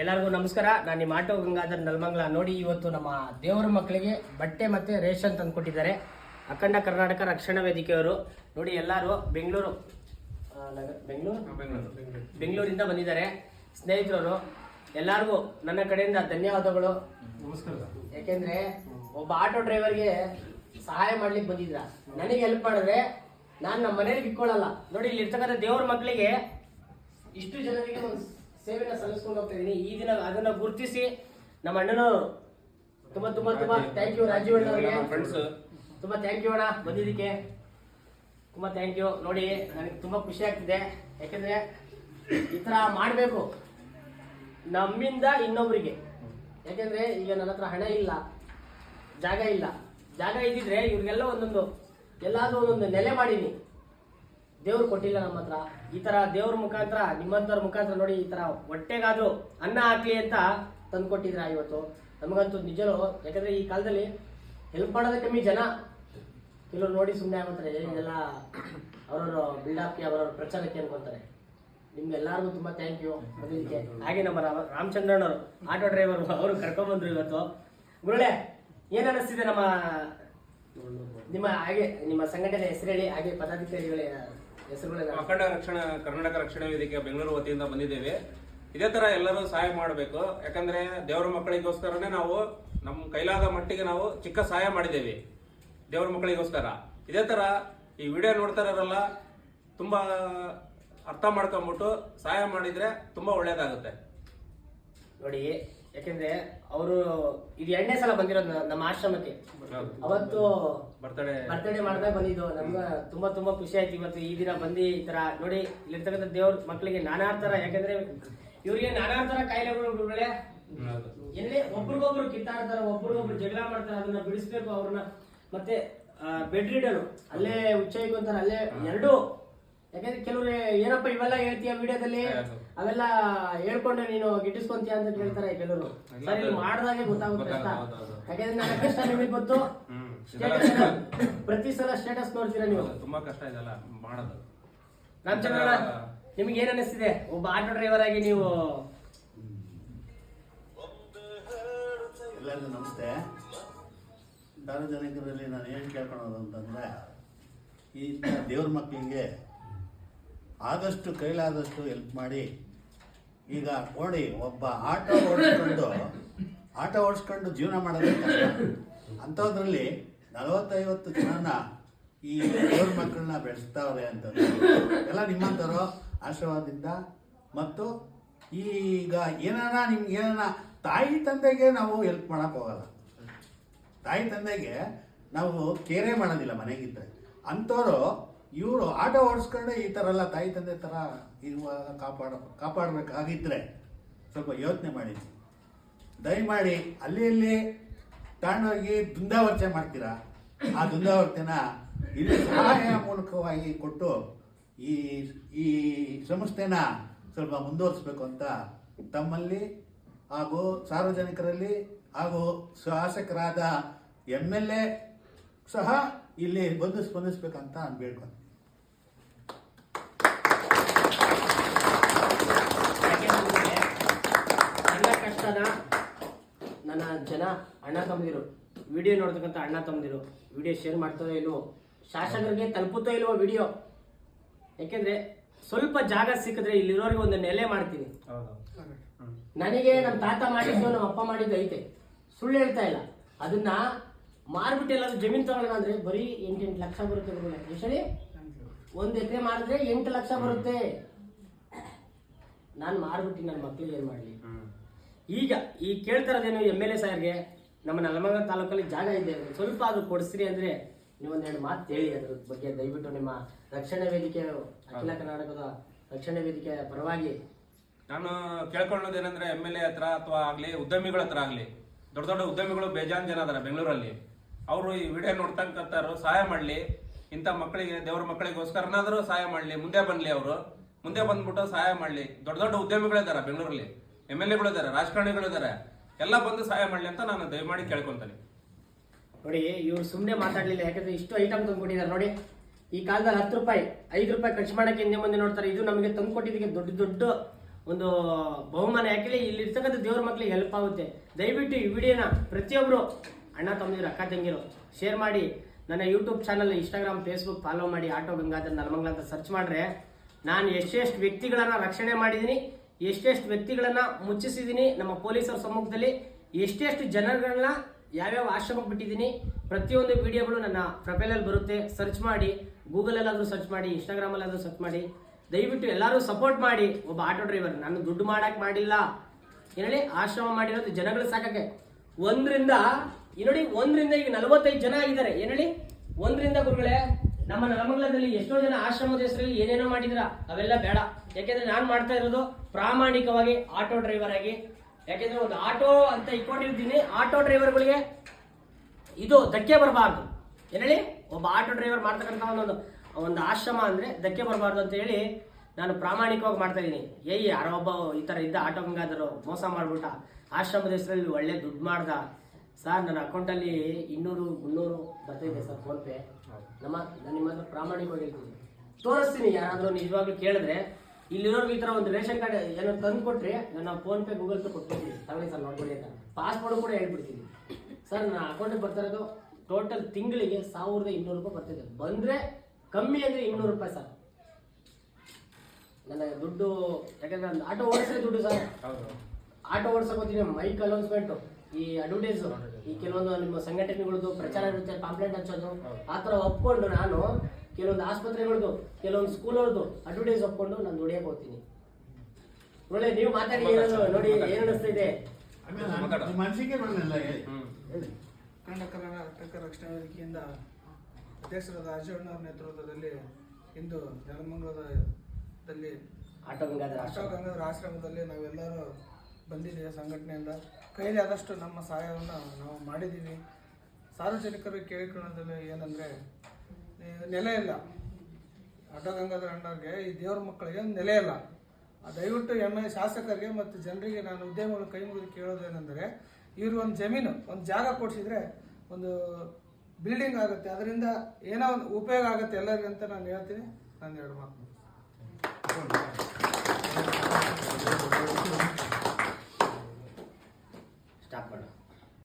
ಎಲ್ಲರಿಗೂ ನಮಸ್ಕಾರ. ನಾನು ನಿಮ್ಮ ಆಟೋ ಗಂಗಾಧರ್ ನಲ್ಮಂಗ್ಲ. ನೋಡಿ ಇವತ್ತು ನಮ್ಮ ದೇವರ ಮಕ್ಕಳಿಗೆ ಬಟ್ಟೆ ಮತ್ತೆ ರೇಷನ್ ತಂದುಕೊಟ್ಟಿದ್ದಾರೆ. ಅಖಂಡ ಕರ್ನಾಟಕ ರಕ್ಷಣಾ ವೇದಿಕೆಯವರು. ನೋಡಿ ಎಲ್ಲರೂ ಬೆಂಗಳೂರು ಬೆಂಗಳೂರು? ಬೆಂಗಳೂರಿಂದ ಬಂದಿದ್ದಾರೆ. ಸ್ನೇಹಿತರವರು ಎಲ್ಲರಿಗೂ ನನ್ನ ಕಡೆಯಿಂದ ಧನ್ಯವಾದಗಳು. ನಮಸ್ಕಾರ ಯಾಕೆಂದ್ರೆ ಒಬ್ಬ ಆಟೋ ಡ್ರೈವರ್ಗೆ ಸಹಾಯ ಮಾಡ್ಲಿಕ್ಕೆ ಬಂದಿದ್ರ ನನಗೆ ಹೆಲ್ಪ್ ಮಾಡಿದ್ರೆ ನಾನು ನಮ್ಮ ಮನೇಲಿ ಇಟ್ಕೊಳ್ಳಲ್ಲ ನೋಡಿ ಇಲ್ಲಿ ಇರ್ತಕ್ಕಂಥ ದೇವ್ರ ಮಕ್ಕಳಿಗೆ ಇಷ್ಟು ಜನರಿಗೆ ಒಂದು ಸೇವೆನ ಸಲ್ಲಿಸ್ಕೊಂಡು ಹೋಗ್ತಾ ಇದ್ದೀನಿ ಈ ದಿನ ಅದನ್ನ ಗುರುತಿಸಿ ನಮ್ಮ ಅಣ್ಣನು ತುಂಬಾ ತುಂಬಾ ತುಂಬಾ ಥ್ಯಾಂಕ್ ಯು ರಾಜೀವ್ ಅಣ್ಣ ಅವರಿಗೆ ಫ್ರೆಂಡ್ಸ್ ತುಂಬಾ ಥ್ಯಾಂಕ್ ಯು ಅಣ್ಣ ಬಂದಿದ್ದಕ್ಕೆ. ತುಂಬಾ ಥ್ಯಾಂಕ್ ಯು ನೋಡಿ ನನಗೆ ತುಂಬಾ ಖುಷಿ ಆಗ್ತಿದೆ. ಯಾಕಂದ್ರೆ ಈ ತರ ಮಾಡಬೇಕು ನಮ್ಮಿಂದ ಇನ್ನೊಬ್ರಿಗೆ. ಯಾಕಂದ್ರೆ ಈಗ ನನ್ನ ಹತ್ರ ಹಣ ಇಲ್ಲ ಜಾಗ ಇಲ್ಲ. ಜಾಗ ಇದ್ದಿದ್ರೆ ಇವ್ರಿಗೆಲ್ಲ ಒಂದೊಂದು ಎಲ್ಲಾದರೂ ಒಂದೊಂದು ನೆಲೆ ಮಾಡೀನಿ. ದೇವ್ರು ಕೊಟ್ಟಿಲ್ಲ ನಮ್ಮ ಹತ್ರ. ಈ ತರ ದೇವ್ರ ಮುಖಾಂತರ ನಿಮ್ಮಂತವ್ರ ಮುಖಾಂತರ ನೋಡಿ ಈ ತರ ಹೊಟ್ಟೆಗಾದ್ರು ಅನ್ನ ಹಾಕ್ಲಿ ಅಂತ ತಂದು ಕೊಟ್ಟಿದ್ರ ಇವತ್ತು. ನಮಗಂತೂ ನಿಜರು ಯಾಕಂದ್ರೆ ಈ ಕಾಲದಲ್ಲಿ ಹೆಲ್ಪ್ ಮಾಡೋದೇ ಕಮ್ಮಿ ಜನ. ಕೆಲವ್ರು ನೋಡಿ ಸುಮ್ಮನೆ ಆಗುತ್ತಾರೆ ಇದೆಲ್ಲ ಅವರವ್ರ ಬಿಲ್ಡಪ್ಗೆ ಅವರವ್ರ ಪ್ರಚಾರಕ್ಕೆ ಅನ್ಕೊಂತಾರೆ. ನಿಮ್ಗೆಲ್ಲರಿಗೂ ತುಂಬಾ ಥ್ಯಾಂಕ್ ಯು ಬಂದಿದ್ದಕ್ಕೆ. ಹಾಗೆ ನಮ್ಮ ರಾಮಚಂದ್ರನ್ ಅವರು ಆಟೋ ಡ್ರೈವರ್ ಅವರು ಕರ್ಕೊಂಡ್ಬಂದ್ರು ಇವತ್ತು. ಗುರುಳೆ ಏನ್ ಅನಿಸ್ತಿದೆ ನಮ್ಮ, ನಿಮ್ಮ ಹಾಗೆ, ನಿಮ್ಮ ಸಂಘಟನೆ ಹೆಸರು ಹೇಳಿ ಹಾಗೆ ಪದಾಧಿಕಾರಿಗಳೇ ಅಖಂಡ ರಕ್ಷಣಾ ಕರ್ನಾಟಕ ರಕ್ಷಣಾ ವೇದಿಕೆ ಬೆಂಗಳೂರು ವತಿಯಿಂದ ಬಂದಿದ್ದೇವೆ. ಇದೇ ತರ ಎಲ್ಲರೂ ಸಹಾಯ ಮಾಡಬೇಕು. ಯಾಕಂದ್ರೆ ದೇವರ ಮಕ್ಕಳಿಗೋಸ್ಕರನೇ ನಾವು ನಮ್ಮ ಕೈಲಾದ ಮಟ್ಟಿಗೆ ನಾವು ಚಿಕ್ಕ ಸಹಾಯ ಮಾಡಿದ್ದೇವೆ. ದೇವರ ಮಕ್ಕಳಿಗೋಸ್ಕರ. ಇದೇ ತರ ಈ ವಿಡಿಯೋ ನೋಡ್ತಾ ಇರೋರೆಲ್ಲ ತುಂಬಾ ಅರ್ಥ ಮಾಡ್ಕೊಂಬಿಟ್ಟು ಸಹಾಯ ಮಾಡಿದ್ರೆ ತುಂಬಾ ಒಳ್ಳೇದಾಗುತ್ತೆ. ನೋಡಿ ಯಾಕೆಂದ್ರೆ ಅವರು ಇದು ಎರಡನೇ ಸಲ ಬಂದಿರೋದು ನಮ್ಮ ಆಶ್ರಮಕ್ಕೆ. ಅವತ್ತು ಬರ್ತಡೇ. ಬರ್ತಡೇ ಮಾಡಿದಾಗ ಬಂದಿದ್ದು. ನಮ್ಗೆ ತುಂಬಾ ತುಂಬಾ ಖುಷಿ ಆಯ್ತು ಇವತ್ತು ಈ ದಿನ ಬಂದು ಈ ತರ ನೋಡಿ ಇಲ್ಲಿರ್ತಕ್ಕಂಥ ದೇವ್ರ ಮಕ್ಕಳಿಗೆ ನಾನಾ ತರ ಯಾಕಂದ್ರೆ ಇವ್ರಿಗೆ ನಾನಾ ತರ ಕಾಯಿಲೆಗಳು ಹುಡುಗಳೇ ಎಲ್ಲಿ ಒಬ್ರಿಗೊಬ್ರು ಕಿತ್ತಾಡ್ತಾರ ಒಬ್ರಿಗೊಬ್ರು ಜಗಳ ಮಾಡ್ತಾರೆ ಅದನ್ನ ಬಿಡಿಸ್ಬೇಕು ಅವ್ರನ್ನ. ಮತ್ತೆ ಬೆಡ್ ರೀಡರ್ ಅಲ್ಲೇ ಉಚ್ಚಾಯಿಕೊಂತಾರೆ ಅಲ್ಲೇ ಎರಡು. ಯಾಕಂದ್ರೆ ಕೆಲವ್ರು ಏನಪ್ಪ ಇವೆಲ್ಲ ಹೇಳ್ತೀಯ ವಿಡಿಯೋದಲ್ಲಿ. ಅವೆಲ್ಲ ಹೇಳ್ಕೊಂಡು ನೀನು ಗಿಟ್ಟಿಸ್ಕೊಂತೀಯ ಅಂತ ಕೇಳ್ತಾರೆ ಕೆಲವರು ಸರ್ ಇಲ್ಲಿ ಮಾಡಿದಾಗೆ ಗೊತ್ತಾಗುತ್ತೆ ಕಷ್ಟ ಯಾಕೆಂದ್ರೆ ನನ್ನ ಕಷ್ಟ ನಿಮಗೆ ಗೊತ್ತು. ಪ್ರತಿ ಸಲ ಸ್ಟೇಟಸ್ ನೋಡ್ತೀರಾ ನೀವು? ತುಂಬಾ ಕಷ್ಟ ಇದೆಲ್ಲ ಮಾಡೋದು. ರಾಮಚಂದ್ರ ನಿಮ್ಗೆ ಏನ್ ಅನಿಸ್ತಿದೆ? ಒಬ್ಬ ಆಟೋ ಡ್ರೈವರ್ ಆಗಿ ನೀವು ಎಲ್ಲರಿಗೂ ನಮಸ್ತೆ. ಸಾರ್ವಜನಿಕರಲ್ಲಿ ನಾನು ಏನು ಕೇಳ್ಕೊಳೋದು ಅಂತಂದರೆ ಈ ದೇವ್ರ ಮಕ್ಕಳಿಗೆ ಆದಷ್ಟು ಕೈಲಾದಷ್ಟು ಹೆಲ್ಪ್ ಮಾಡಿ. ಈಗ ಓಡಿ ಒಬ್ಬ ಆಟ ಓಡಿಸ್ಕೊಂಡು ಆಟ ಓಡಿಸ್ಕೊಂಡು ಜೀವನ ಮಾಡೋದಕ್ಕೆ ಅಂಥದ್ರಲ್ಲಿ ನಲವತ್ತೈವತ್ತು ಜನನ ಈ ದೇವ್ರ ಮಕ್ಕಳನ್ನ ಬೆಳೆಸ್ತಾವ್ರೆ ಅಂತ ಎಲ್ಲ ನಿಮ್ಮಂಥವ್ರು ಆಶೀರ್ವಾದದಿಂದ. ಮತ್ತು ಈಗ ಏನಾರ ನಿಮ್ಗೆ ಏನಾರ ತಾಯಿ ತಂದೆಗೆ ನಾವು ಹೆಲ್ಪ್ ಮಾಡಕ್ ಹೋಗಲ್ಲ. ತಾಯಿ ತಂದೆಗೆ ನಾವು ಕೇರೆ ಮಾಡೋದಿಲ್ಲ ಮನೆಗಿದ್ದರೆ. ಅಂಥವ್ರು ಇವರು ಆಟ ಓಡಿಸ್ಕೊಂಡೆ ಈ ಥರ ಎಲ್ಲ ತಾಯಿ ತಂದೆ ಥರ ಇರುವಾಗ ಕಾಪಾಡ ಕಾಪಾಡಬೇಕಾಗಿದ್ದರೆ ಸ್ವಲ್ಪ ಯೋಚನೆ ಮಾಡಿ. ದಯಮಾಡಿ ಅಲ್ಲಿ ಇಲ್ಲಿ ತಗೊಂಡೋಗಿ ದುಂದಾವರ್ಚನೆ ಮಾಡ್ತೀರಾ? ಆ ದುಂದಾವರ್ತನ ಇಲ್ಲಿ ಸಹಾಯ ಮೂಲಕವಾಗಿ ಕೊಟ್ಟು ಈ ಈ ಸಂಸ್ಥೆನ ಸ್ವಲ್ಪ ಮುಂದುವರಿಸ್ಬೇಕು ಅಂತ ತಮ್ಮಲ್ಲಿ ಹಾಗೂ ಸಾರ್ವಜನಿಕರಲ್ಲಿ ಹಾಗೂ ಶಾಸಕರಾದ ಎಂ ಎಲ್ ಎ ಸಹ ಇಲ್ಲಿ ಬಂದು ಸ್ಪಂದಿಸ್ಬೇಕಂತ ನಾನು ಬೇಡ್ಕೊಂತೀನಿ. ನನ್ನ ಕಷ್ಟನ ನನ್ನ ಜನ ಅಣ್ಣ ತಮ್ಮದಿರು ವಿಡಿಯೋ ನೋಡ್ತಕ್ಕಂಥ ಅಣ್ಣ ತಮ್ಮದಿರು ವಿಡಿಯೋ ಶೇರ್ ಮಾಡ್ತಾರೋ ಇಲ್ವೋ ಶಾಸಕರಿಗೆ ತಲುಪುತ್ತೋ ಇಲ್ವೋ ವಿಡಿಯೋ ಯಾಕೆಂದ್ರೆ ಸ್ವಲ್ಪ ಜಾಗ ಸಿಕ್ಕಿದ್ರೆ ಇಲ್ಲಿರೋರಿಗೆ ಒಂದು ನೆಲೆ ಮಾಡ್ತೀನಿ. ಹೌದು ನನಗೆ ನಮ್ಮ ತಾತ ಮಾಡಿದ್ದು ನಮ್ಮ ಅಪ್ಪ ಮಾಡಿದ್ದು ಐತೆ. ಸುಳ್ಳು ಹೇಳ್ತಾ ಇಲ್ಲ. ಅದನ್ನ ಮಾರ್ಬಿಟ್ಟು ಎಲ್ಲಾದ್ರೂ ಜಮೀನ್ ತಗೊಳ್ಳೋಣ ಅಂದ್ರೆ ಬರೀ ಎಂಟೆಂಟು ಲಕ್ಷ ಬರುತ್ತೆ ಎಷ್ಟೇ ಒಂದ್ ಎಕರೆ ಮಾರಿದ್ರೆ ಎಂಟು ಲಕ್ಷ ಬರುತ್ತೆ. ನಾನು ಮಾರ್ಬಿಟ್ಟು ನನ್ನ ಮಕ್ಳಿಗೆ ಏನ್ ಮಾಡಲಿ? ಈಗ ಈ ಕೇಳ್ತಾ ಇರೋದೇನು ಎಂ ಎಲ್ ಎ ಸಾರ್ಗೆ ನಮ್ಮ ನಲಮಂಗ ತಾಲೂಕಲ್ಲಿ ಜಾಗ ಇದೆ ಸ್ವಲ್ಪ ಅದು ಕೊಡಿಸ್ರಿ ಅಂದ್ರೆ ನೀವೊಂದೆರಡು ಮಾತು ಹೇಳಿ ಅದ್ರ ಬಗ್ಗೆ ದಯವಿಟ್ಟು ನಿಮ್ಮ ರಕ್ಷಣಾ ವೇದಿಕೆ ಅಖಿಲ ಕರ್ನಾಟಕದ ರಕ್ಷಣಾ ವೇದಿಕೆ ಪರವಾಗಿ. ನಾನು ಕೇಳ್ಕೊಳ್ಳೋದೇನಂದ್ರೆ ಎಂ ಎಲ್ ಎ ಹತ್ರ ಅಥವಾ ಆಗಲಿ ಉದ್ಯಮಿಗಳ ಹತ್ರ ಆಗಲಿ ದೊಡ್ಡ ದೊಡ್ಡ ಉದ್ಯಮಿಗಳು ಬೇಜಾನ್ ಜನ ಅದಾರ ಬೆಂಗಳೂರಲ್ಲಿ. ಅವರು ಈ ವಿಡಿಯೋ ನೋಡ್ತಕ್ಕಂಥವ್ರು ಸಹಾಯ ಮಾಡ್ಲಿ. ಇಂಥ ಮಕ್ಕಳಿಗೆ, ದೇವ್ರ ಮಕ್ಕಳಿಗೋಸ್ಕರನಾದರೂ ಸಹಾಯ ಮಾಡ್ಲಿ. ಮುಂದೆ ಬನ್ಲಿ ಅವರು. ಮುಂದೆ ಬಂದ್ಬಿಟ್ಟು ಸಹಾಯ ಮಾಡ್ಲಿ. ದೊಡ್ಡ ದೊಡ್ಡ ಉದ್ಯಮಿಗಳಿದ್ದಾರೆ ಬೆಂಗಳೂರಲ್ಲಿ. ಎಂ ಎಲ್ ಎಗಳು ಇದ್ದಾರೆ ರಾಜಕಾರಣಿಗಳು ಇದ್ದಾರೆ ಎಲ್ಲ ಬಂದು ಸಹಾಯ ಮಾಡ್ಲಿ ಅಂತ ನಾನು ದಯಮಾಡಿ ಕೇಳ್ಕೊಂತೀನಿ. ನೋಡಿ, ಇವ್ರು ಸುಮ್ಮನೆ ಮಾತಾಡ್ಲಿಲ್ಲ. ಯಾಕಂದ್ರೆ ಇಷ್ಟು ಐಟಮ್ ತಂದ್ಕೊಟ್ಟಿದ್ದಾರೆ ನೋಡಿ, ಈ ಕಾಲದಲ್ಲಿ ಹತ್ತು ರೂಪಾಯಿ, ಐದು ರೂಪಾಯಿ ಖರ್ಚು ಮಾಡಕ್ಕೆ ಹಿಂದೆ ಮುಂದೆ ನೋಡ್ತಾರೆ. ಇದು ನಮಗೆ ತಂದುಕೊಟ್ಟಿದ್ದಕ್ಕೆ ದೊಡ್ಡ ದೊಡ್ಡ ಒಂದು ಬಹುಮಾನ. ಯಾಕೆ ಇಲ್ಲಿ ಇರ್ತಕ್ಕಂಥ ದೇವ್ರ ಮಕ್ಕಳಿಗೆ ಹೆಲ್ಪ್ ಆಗುತ್ತೆ. ದಯವಿಟ್ಟು ಈ ವಿಡಿಯೋನ ಪ್ರತಿಯೊಬ್ಬರು ಅಣ್ಣ ತಮ್ಮದಿರು ಅಕ್ಕ ತಂಗಿರು. ಶೇರ್ ಮಾಡಿ ನನ್ನ YouTube channel Instagram Facebook follow ಮಾಡಿ ಆಟೋ ಗಂಗಾಧರ್ ನಲಮಂಗ್ಲ ಅಂತ ಸರ್ಚ್ ಮಾಡ್ರೆ, ನಾನು ಎಷ್ಟೆಷ್ಟು ವ್ಯಕ್ತಿಗಳನ್ನ ರಕ್ಷಣೆ ಮಾಡಿದ್ದೀನಿ ಎಷ್ಟೆಷ್ಟು ವ್ಯಕ್ತಿಗಳನ್ನ ಮುಚ್ಚಿಸಿದ್ದೀನಿ ನಮ್ಮ ಪೊಲೀಸರ ಸಮ್ಮುಖದಲ್ಲಿ ಎಷ್ಟೆಷ್ಟು ಜನಗಳನ್ನ ಯಾವ್ಯಾವ ಆಶ್ರಮಕ್ಕೆ ಬಿಟ್ಟಿದ್ದೀನಿ ಪ್ರತಿಯೊಂದು ವಿಡಿಯೋಗಳು ನನ್ನ ಪ್ರೊಫೈಲಲ್ಲಿ ಬರುತ್ತೆ. ಸರ್ಚ್ ಮಾಡಿ ಗೂಗಲಲ್ಲಾದರೂ ಸರ್ಚ್ ಮಾಡಿ ಇನ್ಸ್ಟಾಗ್ರಾಮಲ್ಲಾದರೂ ಸರ್ಚ್ ಮಾಡಿ. ದಯವಿಟ್ಟು ಎಲ್ಲರೂ ಸಪೋರ್ಟ್ ಮಾಡಿ. ಒಬ್ಬ ಆಟೋ ಡ್ರೈವರ್ ನಾನು ದುಡ್ಡು ಮಾಡಕ್ಕೆ ಮಾಡಿಲ್ಲ. ಏನೇಳಿ ಆಶ್ರಮ ಮಾಡಿರೋದು ಜನಗಳು ಸಾಕಕ್ಕೆ. ಒಂದರಿಂದ ಈ ನೋಡಿ ಒಂದರಿಂದ ಈಗ ನಲವತ್ತೈದು ಜನ ಆಗಿದ್ದಾರೆ. ಏನೇಳಿ ಒಂದರಿಂದ ಗುರುಗಳೇ, ನಮ್ಮ ನಲಮಂಗಲದಲ್ಲಿ ಎಷ್ಟೋ ಜನ ಆಶ್ರಮದ ಹೆಸರಲ್ಲಿ ಏನೇನೋ ಮಾಡಿದ್ರ, ಅವೆಲ್ಲ ಬೇಡ. ಯಾಕೆಂದ್ರೆ ನಾನು ಮಾಡ್ತಾ ಇರೋದು ಪ್ರಾಮಾಣಿಕವಾಗಿ ಆಟೋ ಡ್ರೈವರ್ ಆಗಿ. ಯಾಕೆಂದ್ರೆ ಒಂದು ಆಟೋ ಅಂತ ಇಟ್ಕೊಂಡಿರ್ತೀನಿ, ಆಟೋ ಡ್ರೈವರ್ಗಳಿಗೆ ಇದು ಧಕ್ಕೆ ಬರಬಾರ್ದು. ಏನೇಳಿ ಒಬ್ಬ ಆಟೋ ಡ್ರೈವರ್ ಮಾಡ್ತಕ್ಕಂಥ ಒಂದೊಂದು ಒಂದು ಆಶ್ರಮ ಅಂದ್ರೆ ಧಕ್ಕೆ ಬರಬಾರ್ದು ಅಂತ ಹೇಳಿ ನಾನು ಪ್ರಾಮಾಣಿಕವಾಗಿ ಮಾಡ್ತಾ ಇದ್ದೀನಿ. ಏಯ್, ಯಾರೋ ಒಬ್ಬ ಈ ಥರ ಇದ್ದ ಆಟೋ ಗಂಗಾಧರು ಮೋಸ ಮಾಡ್ಬಿಟ್ಟ. ಆಶ್ರಮದ ಹೆಸರಲ್ಲಿ ಒಳ್ಳೆ ದುಡ್ಡು ಮಾಡ್ದ. ಸರ್ ನನ್ನ ಅಕೌಂಟಲ್ಲಿ ಇನ್ನೂರು ಮುನ್ನೂರು ಬರ್ತಿದೆ ಸರ್ ಫೋನ್ಪೇ ನಮ್ಮ ನಾನು ನಿಮ್ಮ ಹತ್ರ ಪ್ರಾಮಾಣಿಕವಾಗಿ ಹೇಳ್ತೀನಿ. ತೋರಿಸ್ತೀನಿ ಯಾರಾದರೂ ನಿಜವಾಗ್ಲೂ ಕೇಳಿದ್ರೆ. ಇಲ್ಲಿರೋರ್ಗೆ ಈ ಥರ ಒಂದು ರೇಷನ್ ಕಾರ್ಡ್ ಏನೋ ತಂದು ಕೊಟ್ಟರೆ ನನ್ನ ಫೋನ್ ಪೇ ಗೂಗಲ್ ಪೇ ಕೊಟ್ಬಿಡ್ತೀನಿ. ತಗೊಳ್ಳಿ ಸರ್ ನೋಡ್ಕೊಳ್ಳಿ ಅಂತ. ಪಾಸ್ವರ್ಡ್ ಕೂಡ ಹೇಳ್ಬಿಡ್ತೀನಿ. ಸರ್ ನನ್ನ ಅಕೌಂಟಿಗೆ ಬರ್ತಾ ಇರೋದು ಟೋಟಲ್ ತಿಂಗಳಿಗೆ ಸಾವಿರದ ಇನ್ನೂರು ರೂಪಾಯಿ ಬರ್ತಿದೆ ಬಂದರೆ ಕಮ್ಮಿ ಅಂದರೆ ಇನ್ನೂರು ರೂಪಾಯಿ ಸರ್. ನನ್ನ ದುಡ್ಡು ಯಾಕಂದ್ರೆ ಆಟೋ ಓಡಿಸಿದ್ರೆ ದುಡ್ಡು ಸರ್. ಹೌದು. ಆಟೋ ಓಡಿಸ್ಕೊತೀನಿ ಮೈಕ್ ಅಲೌನ್ಸ್ಮೆಂಟು ಈ ಅಡ್ವರ್ಟೈಸ್ ಈ ಕೆಲವೊಂದು ನಿಮ್ಮ ಸಂಘಟನೆಗಳದ್ದು ಪ್ರಚಾರ ಇರುತ್ತೆ ಪಾಂಪ್ಲೆಟ್ ಹಚ್ಚೋದು ಆ ಥರ ಒಪ್ಕೊಂಡು ನಾನು ಕೆಲವೊಂದು ಆಸ್ಪತ್ರೆಗಳದ್ದು ಕೆಲವೊಂದು ಸ್ಕೂಲವ್ರದ್ದು ಅಡ್ವರ್ಟೈಸ್ ಒಪ್ಕೊಂಡು ನಾನು ದುಡಿಯಕ್ಕೆ ಹೋಗ್ತೀನಿ. ಒಳ್ಳೆ ನೀವು ಮಾತಾಡಿ ನೋಡಿ ಏನು ಅನಿಸ್ತಿದೆ ಹ್ಮ್. ಹೇಳಿ. ಕನ್ನಡ ಕರ್ನಾಟಕ ರಕ್ಷಣಾ ವೇದಿಕೆಯಿಂದ ಅಧ್ಯಕ್ಷರಾದ ರಾಜಣ್ಣ ಅವರ ನೇತೃತ್ವದಲ್ಲಿ ಇಂದು ನೆಲಮಂಗಲದಲ್ಲಿ ಆಟೋ. ಗಂಗಾಧರ ಆಶ್ರಮದಲ್ಲಿ ನಾವೆಲ್ಲರೂ ಬಂದಿದ್ದೇವೆ ಸಂಘಟನೆಯಿಂದ. ಕೈಲಿ ಆದಷ್ಟು ನಮ್ಮ ಸಹಾಯವನ್ನು ನಾವು ಮಾಡಿದ್ದೀವಿ. ಸಾರ್ವಜನಿಕರು ಕೇಳಿಕೊಳ್ಳೋದ್ರಲ್ಲಿ ಏನಂದರೆ ನೆಲೆ ಇಲ್ಲ. ಅಡ್ಡ ಗಂಗಾಧರ ಅಣ್ಣವ್ರಿಗೆ ಈ ದೇವ್ರ ಮಕ್ಕಳಿಗೆ ನೆಲೆ ಇಲ್ಲ. ದಯವಿಟ್ಟು ಎಂ ಎಲ್ ಶಾಸಕರಿಗೆ ಮತ್ತು ಜನರಿಗೆ ನಾನು ಉದ್ಯಮಗಳು ಕೈ ಮುಗಿದು ಕೇಳೋದೇನೆಂದರೆ ಇವರು ಒಂದು ಜಮೀನು, ಒಂದು ಜಾಗ ಕೊಡಿಸಿದ್ರೆ ಒಂದು ಬಿಲ್ಡಿಂಗ್ ಆಗುತ್ತೆ. ಅದರಿಂದ ಏನೋ ಒಂದು ಉಪಯೋಗ ಆಗುತ್ತೆ ಎಲ್ಲರಿಗೆ ಅಂತ ನಾನು ಹೇಳ್ತೀನಿ. ನಾನು ಎರಡು ಮಾತು ಸ್ಟಾಪ್ ಮಾಡು